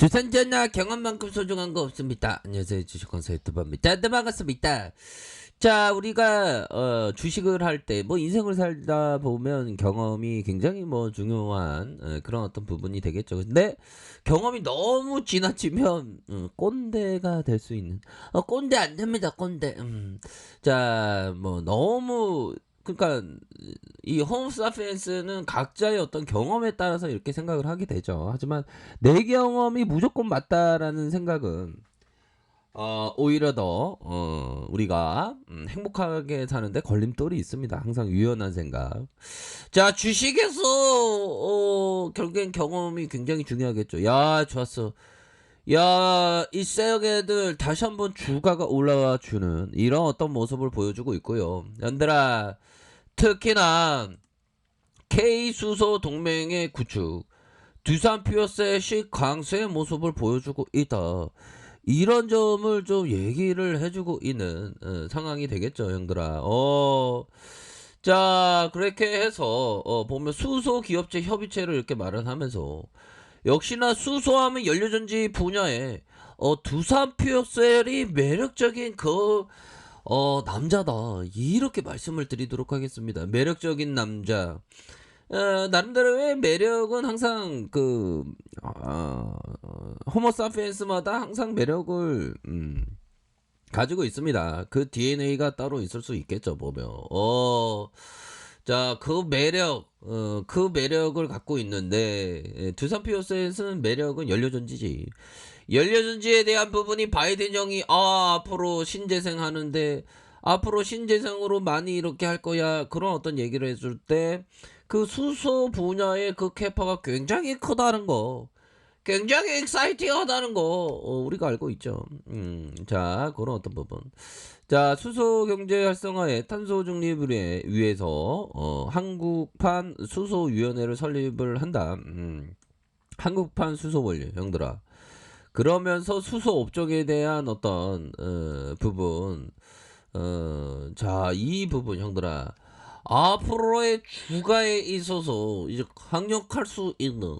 주산전화 경험만큼 소중한 거 없습니다. 안녕하세요. 주식kon사 유튜버입니다. 네, 반갑습니다. 자, 우리가 어, 주식을 할 때 뭐 인생을 살다 보면 경험이 굉장히 뭐 중요한 어, 그런 어떤 부분이 되겠죠. 근데 경험이 너무 지나치면 음, 꼰대가 될 수 있는 어, 꼰대 안 됩니다. 꼰대. 음. 자, 뭐 너무 그러니까 이 홈사피엔스는 각자의 어떤 경험에 따라서 이렇게 생각을 하게 되죠. 하지만 내 경험이 무조건 맞다라는 생각은 어, 오히려 더 어, 우리가 음, 행복하게 사는데 걸림돌이 있습니다. 항상 유연한 생각. 자 주식에서 어, 결국엔 경험이 굉장히 중요하겠죠. 야 좋았어. 야, 이 세력애들 다시 한번 주가가 올라와 주는 이런 어떤 모습을 보여주고 있고요. 연들아, 특히나 K수소 동맹의 구축, 두산 피어셋이 강세의 모습을 보여주고 있다. 이런 점을 좀 얘기를 해주고 있는 어, 상황이 되겠죠, 형들아. 어, 자, 그렇게 해서 어, 보면 수소 기업체 협의체를 이렇게 마련하면서 역시나 수소하면 연료전지 분야에 어, 두산 퓨어셀이 매력적인 그 어, 남자다 이렇게 말씀을 드리도록 하겠습니다. 매력적인 남자. 어, 나름대로의 매력은 항상 그 어, 호모사피엔스마다 항상 매력을 음, 가지고 있습니다. 그 DNA가 따로 있을 수 있겠죠, 보면. 어, 자, 그 매력, 어, 그 매력을 갖고 있는데, 예, 두산 피어스에서는 매력은 연료전지지. 연료전지에 대한 부분이 바이든 형이, 아, 앞으로 신재생 하는데, 앞으로 신재생으로 많이 이렇게 할 거야. 그런 어떤 얘기를 해줄 때, 그 수소 분야의 그 캐파가 굉장히 크다는 거. 굉장히 익사이팅하다는 거 어, 우리가 알고 있죠. 음, 자 그런 어떤 부분. 자 수소 경제 활성화에 탄소 중립을 위해- 위해서 어, 한국판 수소 위원회를 설립을 한다. 음, 한국판 수소 원료 형들아. 그러면서 수소 업종에 대한 어떤 어, 부분, 어, 자이 부분 형들아. 앞으로의 주가에 있어서 이제 강력할 수 있는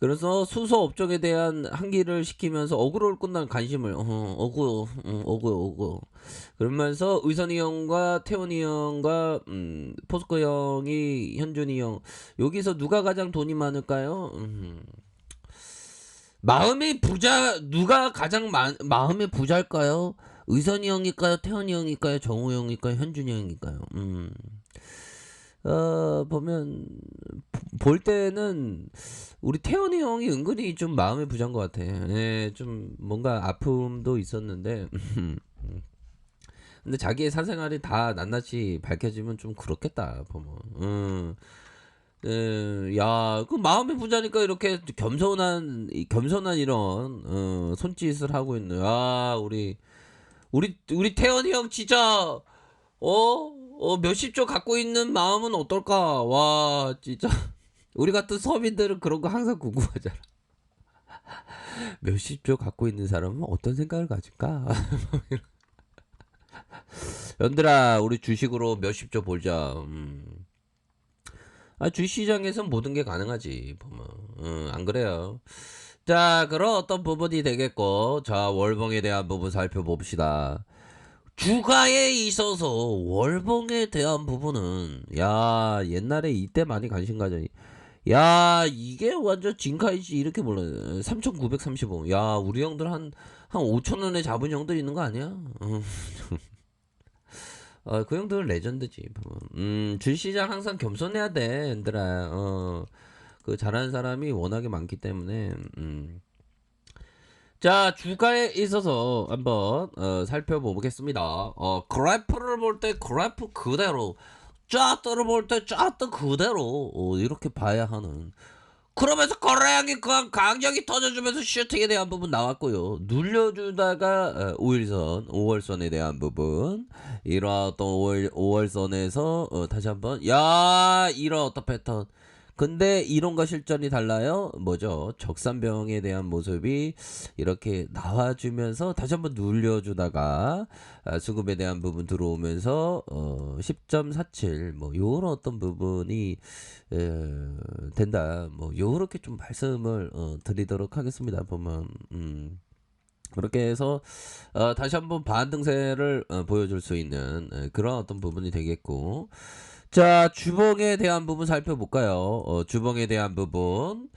그래서 수소 업종에 대한 항기를 시키면서 어그로를 끝난 관심을 어, 어그 어, 어그 어그 그러면서 의선이 형과 태원이 형과 음, 포스코 형이 현준이 형 여기서 누가 가장 돈이 많을까요? 음. 마음의 부자 누가 가장 마, 마음의 부자일까요? 의선이 형일까요? 태원이 형일까요? 정우 형일까요? 현준이 형일까요? 음. 어, 보면 볼 때는 우리 태원이 형이 은근히 좀 마음의 부자인 것 같아. 예, 좀 뭔가 아픔도 있었는데. 근데 자기의 사생활이 다 낱낱이 밝혀지면 좀 그렇겠다 보면. 음. 예, 야, 그 마음의 부자니까 이렇게 겸손한 이- 겸손한 이런 어, 손짓을 하고 있는. 아, 우리 우리 우리 태원이 형 진짜 어? 어, 몇십 조 갖고 있는 마음은 어떨까? 와, 진짜. 우리 같은 서민들은 그런 거 항상 궁금하잖아. 몇십 조 갖고 있는 사람은 어떤 생각을 가질까? 연들아, 우리 주식으로 몇십 조 벌자. 음. 아, 주시장에선 모든 게 가능하지, 보면. 음, 안 그래요. 자, 그런 어떤 부분이 되겠고, 자, 월봉에 대한 부분 살펴봅시다. 주가에 있어서 월봉에 대한 부분은 야 옛날에 이때 많이 관심 가져니 야 이게 완전 진카이지 이렇게 몰라요 3935. 야 우리 형들 한한 5천원에 잡은 형들 있는 거 아니야? 어, 어, 그 형들은 레전드지 음 주시장 항상 겸손해야 돼 얘들아 어 그 잘하는 사람이 워낙에 많기 때문에 음 자, 주가에 있어서 한번 어, 살펴보겠습니다. 어, 그래프를 볼 때 그래프 그대로, 차트를 볼때 차트 그대로 어, 이렇게 봐야 하는. 그러면서 거래량이 그 강력이 터져주면서 슈팅에 대한 부분 나왔고요. 눌려주다가 어, 5일선, 5월선에 대한 부분. 이런 어떤 5월, 5월선에서 어, 다시 한번 야 이런 어떤 패턴. 근데 이론과 실전이 달라요. 뭐죠? 적산병에 대한 모습이 이렇게 나와주면서 다시 한번 눌려주다가 아, 수급에 대한 부분 들어오면서 어, 10.47뭐 요런 어떤 부분이 에, 된다. 뭐 요렇게 좀 말씀을 어, 드리도록 하겠습니다. 보면 음. 그렇게 해서 어, 다시 한번 반등세를 어, 보여줄 수 있는 에, 그런 어떤 부분이 되겠고 자 주봉에 대한 부분 살펴볼까요? 어, 주봉에 대한 부분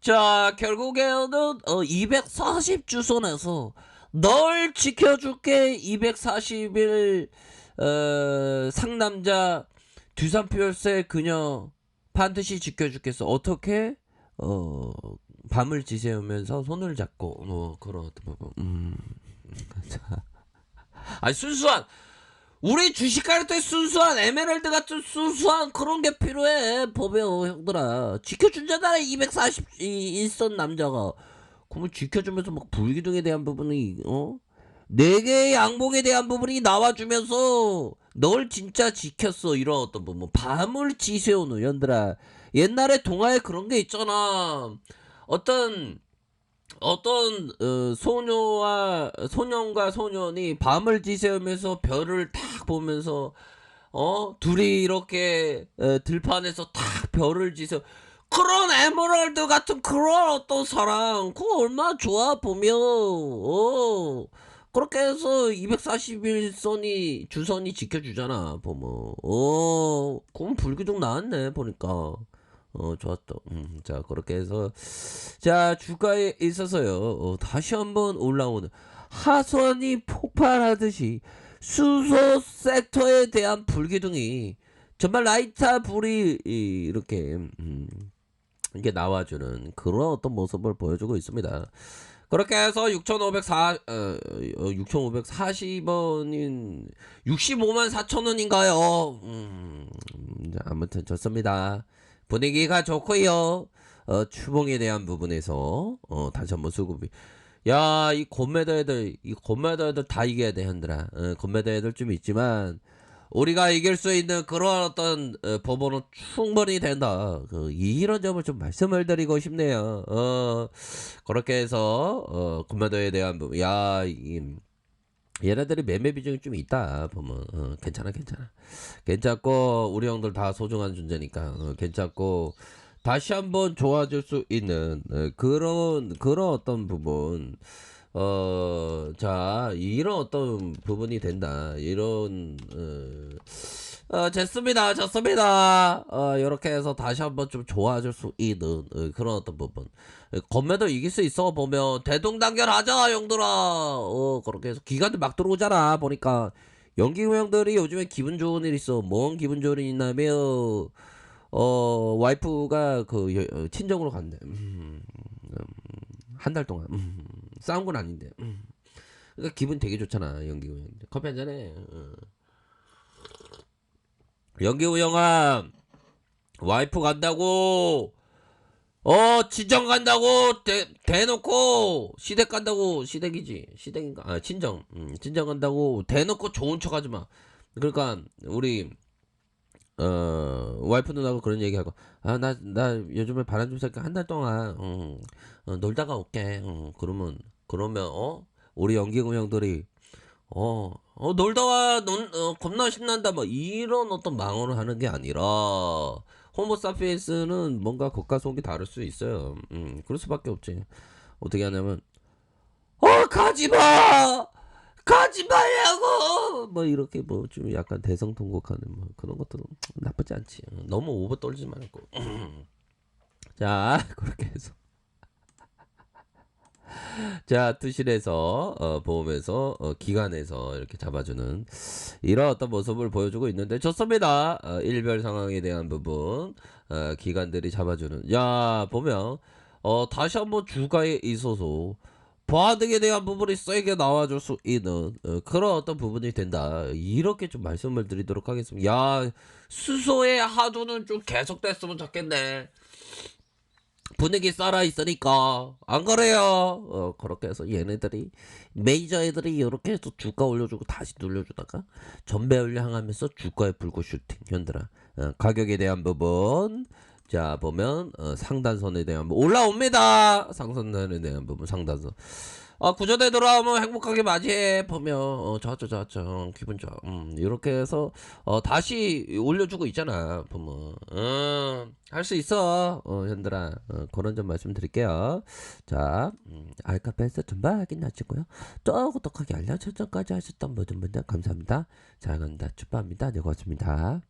자 결국에는 어, 240 주선에서 널 지켜줄게 241 어, 상남자 두산표열세 그녀 반드시 지켜주겠어 어떻게 어 밤을 지새우면서 손을 잡고 뭐 그런 어떤 부분 음. 자. 아니 순수한 우리 주식할 때 순수한 에메랄드 같은 순수한 그런 게 필요해 보배우 형들아. 지켜준잖아 241선 남자가. 그러면 지켜주면서 막 불기둥에 대한 부분이 어? 네 개의 양봉에 대한 부분이 나와주면서 널 진짜 지켰어. 이런 어떤 부분. 밤을 지새우는 연들아. 옛날에 동화에 그런 게 있잖아. 어떤 어떤 어, 소녀와 소년과 소년이 밤을 지새우면서 별을 탁 보면서 어 둘이 이렇게 어, 들판에서 탁 별을 지새우 그런 에메랄드 같은 그런 어떤 사랑 그거 얼마나 좋아 보면 어. 그렇게 해서 241선이 주선이 지켜주잖아 보면. 어. 그럼 불기둥 나왔네 보니까 어 좋았다 음, 자 그렇게 해서 자 주가에 있어서요 어, 다시 한번 올라오는 하선이 폭발하듯이 수소 섹터에 대한 불기둥이 정말 라이터 불이 이- 이렇게 음, 이게 나와주는 그런 어떤 모습을 보여주고 있습니다. 그렇게 해서 6,504, 어, 6,540원인 65만 4천 원인가요? 음, 자, 아무튼 좋습니다. 분위기가 좋고요. 어, 추봉에 대한 부분에서 어, 다시 한번 수급이 야, 이 건매도 애들, 이 건매도 애들 다 이겨야 돼, 현들아. 어, 건매도 애들 좀 있지만, 우리가 이길 수 있는 그런 어떤 어, 법원은 충분히 된다. 그, 이런 점을 좀 말씀을 드리고 싶네요. 어, 그렇게 해서, 어, 건매도에 대한 부분, 야, 이, 얘네들이 매매 비중이 좀 있다 보면. 어, 괜찮아 괜찮아. 괜찮고 우리 형들 다 소중한 존재니까. 어, 괜찮고 다시 한번 좋아질 수 있는 어, 그런 그런 어떤 부분 어 자 이런 어떤 부분이 된다. 이런 어, 어 됐습니다. 좋습니다. 어 이렇게 해서 다시 한번 좀 좋아질 수 있는 어, 그런 어떤 부분. 건매도 이길 수 있어 보면 대동단결하자 형들아. 어 그렇게 해서 기간도 막 들어오잖아 보니까. 연기구 형들이 요즘에 기분 좋은 일 있어. 뭔 기분 좋은 일 있냐면 어 와이프가 그 여- 어, 친정으로 간대 음, 한달 동안 음, 싸운 건 아닌데 음. 그러니까 기분 되게 좋잖아 연기구 형들. 커피 한 잔해. 어. 연기구 형아 와이프 간다고 어 친정 간다고 대, 대놓고 시댁 간다고 시댁이지. 시댁인가? 아 친정. 음, 친정 간다고 대놓고 좋은 척 하지 마. 그러니까 우리 어 와이프 누나가 그런 얘기하고 아 나 나 요즘에 바람 좀 쐴까 한 달 동안 음, 어, 놀다가 올게. 음, 그러면 그러면 어? 우리 연기구 형들이 어, 어 놀다 와, 논, 어, 겁나 신난다, 뭐 이런 어떤 망언을 하는 게 아니라 호모사피엔스는 뭔가 겉과 속이 다를 수 있어요. 음, 그럴 수밖에 없지. 어떻게 하냐면, 어 가지 마, 가지 말라고, 뭐 이렇게 뭐 좀 약간 대성통곡하는 뭐 그런 것도 나쁘지 않지. 너무 오버 떨지 말고. 자, 그렇게 해서. 자, 투실에서 어, 보험에서 어, 기관에서 이렇게 잡아주는 이런 어떤 모습을 보여주고 있는데 좋습니다. 어, 일별 상황에 대한 부분 어, 기관들이 잡아주는 야 보면 어, 다시 한번 주가에 있어서 보안등에 대한 부분이 세게 나와줄 수 있는 어, 그런 어떤 부분이 된다. 이렇게 좀 말씀을 드리도록 하겠습니다. 야 수소의 하두는 좀 계속됐으면 좋겠네. 분위기 살아 있으니까 안 그래요? 어 그렇게 해서 얘네들이 메이저 애들이 이렇게 해서 주가 올려주고 다시 눌려주다가 전배율 향하면서 주가에 불고 슈팅 현들아 어, 가격에 대한 부분 자 보면 어, 상단선에 대한 부분 올라옵니다. 상선선에 대한 부분 상단선. 아 구조대 돌아오면 행복하게 맞이해 보면 어 좋았죠 좋았죠. 기분 좋아. 음 이렇게 해서 어 다시 올려주고 있잖아 보면 음 할 수 있어 어 현들아. 어, 그런 점 말씀드릴게요. 자 음, 알카페에서 전방 확인 하시고요. 또 구독하기 알람 설정까지 하셨던 모든 분들 감사합니다. 자 그럼 다. 축하합니다. 네 고맙습니다